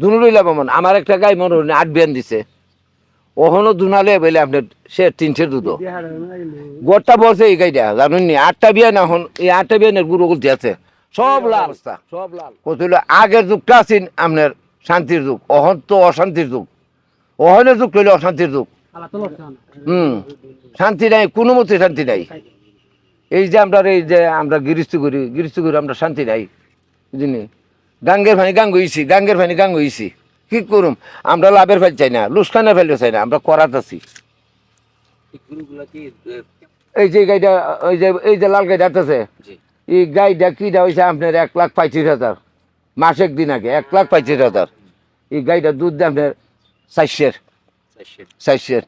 দুনুরই লাভবান। আমার একটা গাই মনে হয় আট বিয়ান দিছে। ওখানো দুনালে বলে আপনার সে তিনশে দুধ। গোটা বলছে এই গাইটা জানুন নি? আটটা বিয়ান এখন এই আটটা বিয়ানের গুরু গুলতে আছে। সব লাল সব লাল। কতল আগের যুগটা আছেন আপনার শান্তির যুগ অহন তো অশান্তির যুগ। অহনের যুগ কইলে অশান্তির যুগ। হুম শান্তি নাই কোনো মতে শান্তি নাই। এই যে আমরা এই যে আমরা গৃহস্থ করি গৃহস্থ করি আমরা শান্তি নাই বুঝলি গাঙ্গের ফানি গাঙ্গ হইছি গাঙ্গের ফানি গাঙ্গ হইছি। কি করুম? আমরা লাভের ফেল চাই না লুসকানের ফেল চাই না আমরা করাত আছি। এই যে গাইটা ওই যে এই যে লাল গাইটা আছে এই গাইটা কিটা হয়েছে আপনার এক লাখ পঁয়ত্রিশ হাজার। মাসেক দিন আগে এক লাখ পঁয়ত্রিশ হাজার। এই গাইটা দুধ দেয় আপনার চারশের। চারশো চারশের।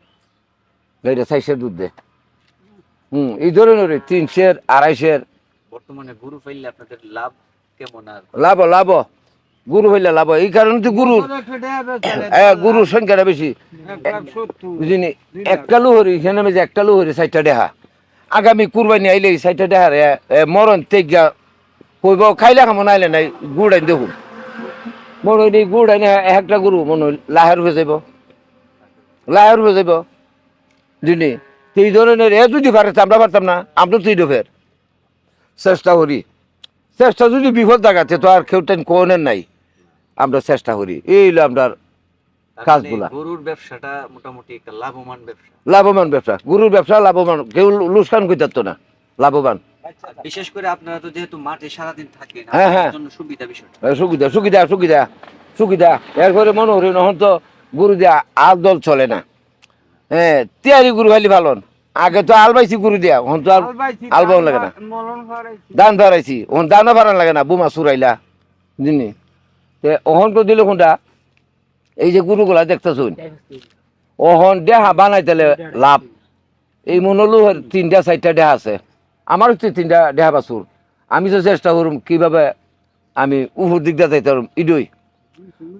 গাইটা চারশের দুধ দেয় হুম এই ধরনের তিনশের আড়াইশের। বর্তমানে গরু ফেললে আপনাদের লাভ কেমন আর লাভ লাভ। গুরু হইলে লাভ। এই কারণে তো গুরুর এ, গুরুর সংখ্যাটা বেশি। বুঝিনি? একটা লোহরি এখানে আমি যে একটা লোহরি সাইটটা দেহা আগামী কুরবানি আইলে এই সাইটটা দেহার এ, এ, মরণ তেগা কইব খাইলে খামো নাইলে নাই গুড় আইন দেখুন মনে হয় গুড় আইনে একটা গরু মনে হয় লাহের হয়ে যাব লাহের হয়ে যাব বুঝলি? এই ধরনের এ যদি পারে তো আমরা পারতাম না। আমরা তুই ফের চেষ্টা করি। চেষ্টা যদি বিপদ দেখাচ্ছে তো আর কেউ টেন কোনের নাই। আমরা চেষ্টা করি। এই হলো আপনার কাজগুলা। মানে গরুর ব্যবসাটা মোটামুটি একটা লাভবান ব্যবসা। লাভবান ব্যবসা। গরুর ব্যবসা লাভবান। কেউ লুসকান করতে না। লাভবান। বিশেষ করে আপনারা তো যেহেতু মাঠে সারাদিন থাকেন হ্যাঁ, হ্যাঁ। সুবিধা বিষয়টা। সুবিধা সুবিধা সুবিধা সুবিধা। এরপরে মনে করি নহন তো গরু দিয়া আল দল চলে না। হ্যাঁ তিয়ারি গরু খালি ভালো আগে তো আল পাইছি গরু দিয়া এখন তো আলবাও লাগে না। দান ভাড়াইছি ওখান দানও ভাড়া লাগে না বোমা চুরাইলা বুঝলি? তে ওহন তো দিল কোনটা এই যে গরুগুলা দেখতেছুন ওহন দেহা বানাইতেলে লাভ। এই মনলু তিনটা চারটা দেহা আছে। আমারও তো তিনটা দেহা বাছুর আমি তো চেষ্টা করুম কীভাবে আমি উপর দিক দিয়ে যাইতে পারুম ইডই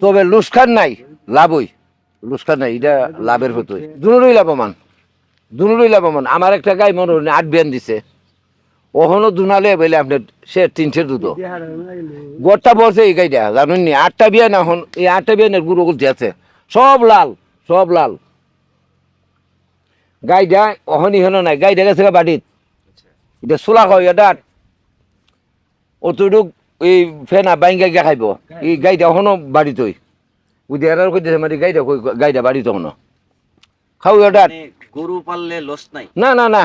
তবে লুসখান নাই লাভই। লুসখান নাই এটা লাভের হতোই দুনোরই লাভবান দুনোরই লাভবান আমার একটা গাই মনে হয় আট বিয়ান দিছে। ওখানো দুনালে বলে আপনার সে তিনশে দুধ। গোটা বলছে এই গাইটা, জানুন নি? আটটা বিয়ান এখন, এই আটটা বিয়ানের গুরু গুলতে আছে। সব লাল সব লাল। গাই গাইটা অহনি হেন নাই, গাইটা গেছে বাড়িত। এটা চোলা কয়, এটা অতটুক এই ফেনা বাইঙ্গা গিয়া খাইব। এই গাইটা এখনও বাড়িত বুঝি এরার কইতেছে মানে গাইটা কই, গাইটা বাড়িত এখনও খাও এটা মানে গরু পাললে লস নাই। না না না।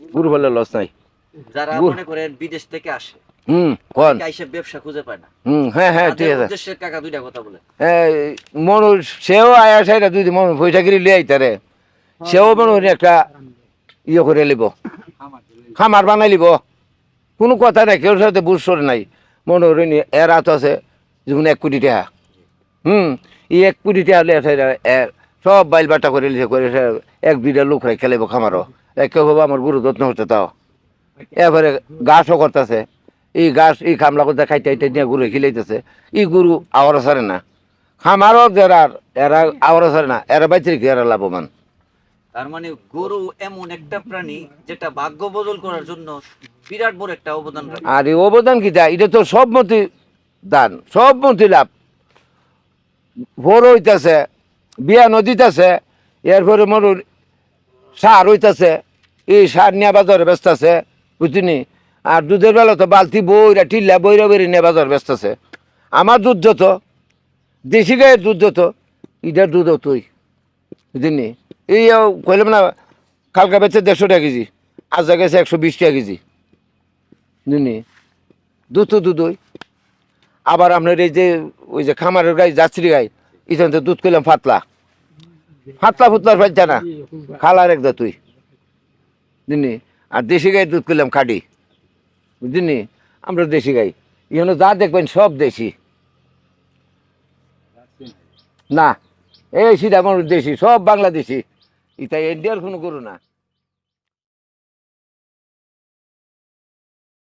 গুরু বললে লস নাই। যারা মনে করেন বিদেশ থেকে আসে হুম কন? আইসে ব্যবসা খুঁজে পায় না। হুম হ্যাঁ হ্যাঁ ঠিক আছে। উদ্দেশ্যে কাকা দুইটা কথা বলে। মনু সেও আয়া সাইডা দুই মনু পয়সা কিনে লিয়ে আইতারে সেও মনে হয় একটা ইয়ে করে লিব খামার বানাই লিব কোনো কথা নাই কেউ সাথে বুঝছর নাই। মনে হয় নি এর হাত আছে যেমন এক কোটি টাকা। হুম এই এক কোটি টাকা হলে সব বাইল বাটা করে লিখে করে এক দুইটা লোক রাই খেলাইব খামারও। একে ভাবে আমার গুরু যত্ন হতে তাও। এবারে গাছও করতেছে। এই গাছ এই খামলা করতে খাইতে খাইতে নিয়ে গরু খিলাইতেছে এই গরু আওয়ার সারে না। খামারও যারা এরা আওয়ার সারে না। এরা বাইতে রেখে এরা লাভবান? তার মানে গরু এমন একটা প্রাণী যেটা ভাগ্য বদল করার জন্য বিরাট বড় একটা অবদান আর এই অবদান কি দেয় এটা তো সব মতি দান সব মতি লাভ। ভোর হইতেছে বিয়া নদীতেছে এরপরে মরুর সার হইতেছে এই সার নিয়ে বাজারে ব্যস্ত আছে, বুঝিনি? আর দুধের বেলা তো বালতি বইরা, টিল্লা বইরা বইরে নিয়ে বাজার ব্যস্ত আছে। আমার দুধ যত, দেশি গায়ের দুধ যত, ইটার দুধ তুই, বুঝিনি? এই কইলাম না, কালকা বেচে দেড়শো টাকা কেজি আজ গেছে একশো বিশ টাকা কেজি বুঝলি দুধ তো দুধ ওই। আবার আপনার এই যে, ওই যে খামারের গাই, যাত্রী গাই ইথান তো দুধ করলাম ফাতলা ফাতলা ফুতলা ফেলছে না? খালার একদা তুই। বুঝলি? আর দেশি গাই দুধ করলাম খাটি। বুঝলি? আমরা দেশি গাই। এখানে যা দেখবেন সব দেশি। না। এই সিধা মানুষ দেশি সব বাংলাদেশি। ইটা ইন্ডিয়ার কোনো গরু না।